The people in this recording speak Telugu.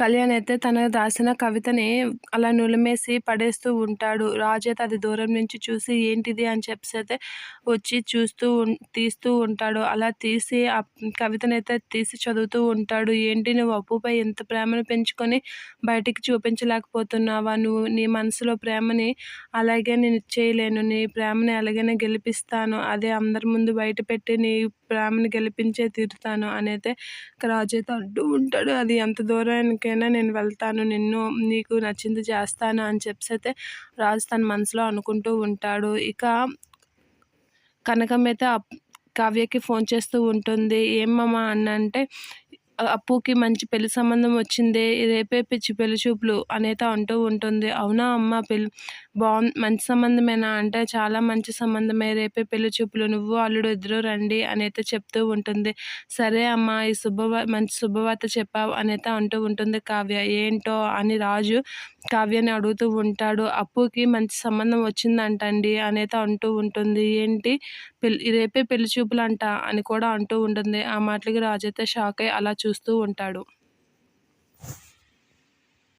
కళ్యాణ్ అయితే తన రాసిన కవితని అలా నులిమేసి పడేస్తూ ఉంటాడు. రాజైతే అది దూరం నుంచి చూసి ఏంటిది అని చెప్పేసి అయితే వచ్చి చూస్తూ తీస్తూ ఉంటాడు. అలా తీసి ఆ కవితని అయితే తీసి చదువుతూ ఉంటాడు. ఏంటి నువ్వు అప్పుపై ఎంత ప్రేమను పెంచుకొని బయటికి చూపించలేకపోతున్నావా? నువ్వు నీ మనసులో ప్రేమని అలాగే నేను చేయలేను. నీ ప్రేమని ఎలాగైనా గెలిపిస్తాను. అదే అందరి ముందు బయట పెట్టి నీ ప్రేమని గెలిపించే తీరుతాను అనైతే రాజైతే అయితే అంటూ ఉంటాడు. అది ఎంత దూరానికి ఓకేనా నేను వెళ్తాను నిన్ను నీకు నచ్చింది చేస్తాను అని చెప్పి అయితే రాజు తన మనసులో అనుకుంటూ ఉంటాడు. ఇక కనకం అయితే కావ్యకి ఫోన్ చేస్తూ ఉంటుంది ఏమమ్మా అన్న అంటే అప్పుకి మంచి పెళ్ళి సంబంధం వచ్చిందే రేపే పిచ్చి పెళ్ళి చూపులు అనేత అంటూ ఉంటుంది. అవునా అమ్మ పెళ్ళి బాగుంది మంచి సంబంధమేనా అంటే చాలా మంచి సంబంధమే. రేపే పెళ్ళి చూపులు నువ్వు అల్లుడు ఇద్దరు రండి అనేత చెప్తూ ఉంటుంది. సరే అమ్మ ఈ శుభవ మంచి శుభవార్త చెప్పావు అనేత అంటూ ఉంటుంది కావ్య. ఏంటో అని రాజు కావ్యని అడుగుతూ ఉంటాడు. అప్పుకి మంచి సంబంధం వచ్చిందంటండి అనేత అంటూ ఉంటుంది. ఏంటి? పెళ్ళి రేపే పెళ్ళి చూపులు అంట అని కూడా అంటూ ఉంటుంది. ఆ మాటలకి రాజు అయితే షాక్ అయ్యి అలా చూ చూస్తూ ఉంటాడు.